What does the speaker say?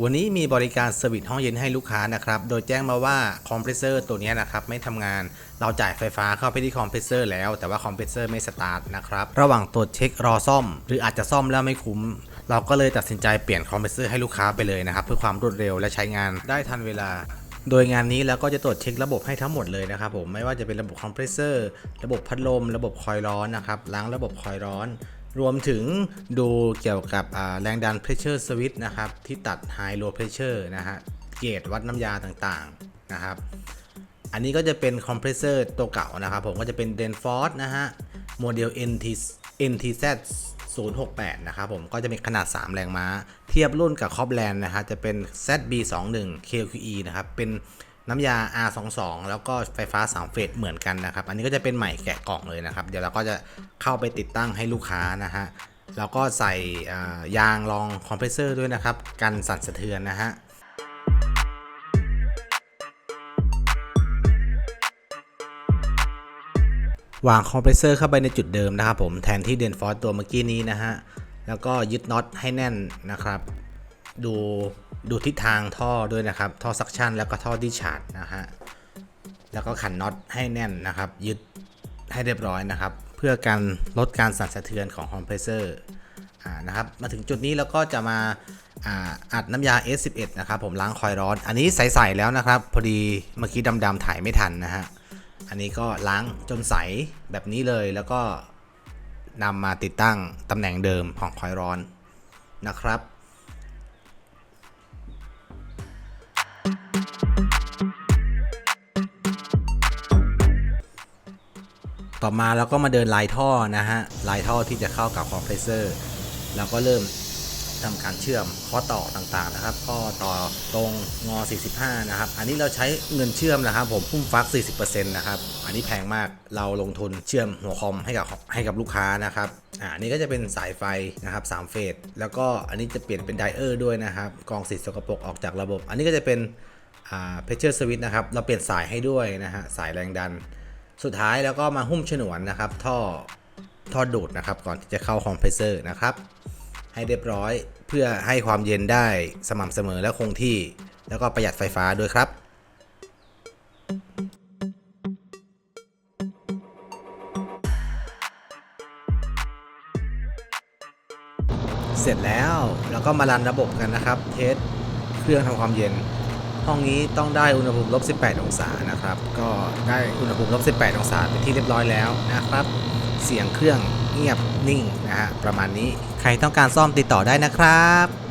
วันนี้มีบริการเซอร์วิสห้องเย็นให้ลูกค้านะครับ โดยแจ้งมาว่าคอมเพรสเซอร์ตัวนี้นะครับไม่ทำงาน เราจ่ายไฟฟ้าเข้าไปที่คอมเพรสเซอร์แล้ว แต่ว่าคอมเพรสเซอร์ไม่สตาร์ทนะครับ ระหว่างตรวจเช็ครอซ่อม หรืออาจจะซ่อมแล้วไม่คุ้ม เราก็เลยตัดสินใจเปลี่ยนคอมเพรสเซอร์ให้ลูกค้าไปเลยนะครับ เพื่อความรวดเร็วและใช้งานได้ทันเวลาโดยงานนี้แล้วก็จะตรวจเช็คระบบให้ทั้งหมดเลยนะครับผมไม่ว่าจะเป็นระบบคอมเพรสเซอร์ ระบบพัดลม ระบบคอยล์ร้อนนะครับล้างระบบคอยล์ร้อน รวมถึงดูเกี่ยวกับแรงดัน pressure switch นะครับ ที่ตัด high low pressure นะฮะเกจวัดน้ำยาต่างๆนะครับ อันนี้ก็จะเป็นคอมเพรสเซอร์ตัวเก่านะครับ ผมก็จะเป็น Denford นะฮะโมเดล NT NTZ 068 นะครับผมก็จะมีขนาด 3 แรงม้า เทียบรุ่นกับ Copland นะฮะจะเป็น ZB21 KQE นะครับ เป็น น้ำยา R22 แล้วก็ไฟฟ้า3เฟสเหมือนกันนะครับ อันนี้ก็จะเป็นใหม่แกะกล่องเลยนะครับ เดี๋ยวเราก็จะเข้าไปติดตั้งให้ลูกค้านะฮะ แล้วก็ใส่ยางรองคอมเพรสเซอร์ด้วยนะครับ กันสั่นสะเทือนนะฮะวางคอมเพรสเซอร์เข้าไปในจุดเดิมนะครับผมแทนที่เดนฟอร์ตัวเมื่อกี้นี้นะฮะ แล้วก็ยึดน็อตให้แน่นนะครับ ดู ดูทิศทางท่อด้วยนะครับ ท่อซักชันแล้วก็ท่อดิชาดนะฮะ แล้วก็ขันน็อตให้แน่นนะครับ ยึดให้เรียบร้อยนะครับ เพื่อการลดการสั่นสะเทือนของคอมเพรสเซอร์นะครับ มาถึงจุดนี้เราก็จะมาอ,าอัดน้ำยา S11 นะครับ ผมล้างคอยร้อน อันนี้ใสๆแล้วนะครับ พอดีเมื่อกี้ดำๆถ่ายไม่ทันนะฮะ อันนี้ก็ล้างจนใสแบบนี้เลยแล้วก็นำมาติดตั้งตำแหน่งเดิมของคอยร้อนนะครับ ต่อมาเราก็มาเดินลายท่อนะฮะลายท่อที่จะเข้ากับคอมเพรสเซอร์แล้วก็เริ่มทำการเชื่อมข้อต่อต่างๆนะครับข้อต่อตรงงอ 45 นะครับ อันนี้เราใช้เงินเชื่อมนะครับ ผมพุ่มฟัก 40%นะครับ อันนี้แพงมากเราลงทุนเชื่อมหัวคอมให้กับให้กับลูกค้านะครับอ่าอันนี้ก็จะเป็นสายไฟนะครับ3เฟสแล้วก็อันนี้จะเปลี่ยนเป็นไดเออร์ด้วยนะครับกองสีสกปรกออกจากระบบ อันนี้ก็จะเป็นอ่า pressure switch นะครับ เราเปลี่ยนสายให้ด้วยนะฮะสายแรงดัน สุดท้ายแล้วก็มาหุ้มฉนวนนะครับ ท่อท่อดูดนะครับ ก่อนที่จะเข้าคอมเพรสเซอร์นะครับ ให้เรียบร้อยเพื่อให้ความเย็นได้สม่ำเสมอและคงที่ แล้วก็ประหยัดไฟฟ้าด้วยครับเสร็จแล้วเราก็มารันระบบกันนะครับ เทสเครื่องทำความเย็น ห้องนี้ต้องได้อุณหภูมิลบ 18 องศานะครับ ก็ได้อุณหภูมิลบ 18 องศาเป็นที่เรียบร้อยแล้วนะครับ เสียงเครื่องเงียบนิ่งนะฮะประมาณนี้ใครต้องการซ่อมติดต่อได้นะครับ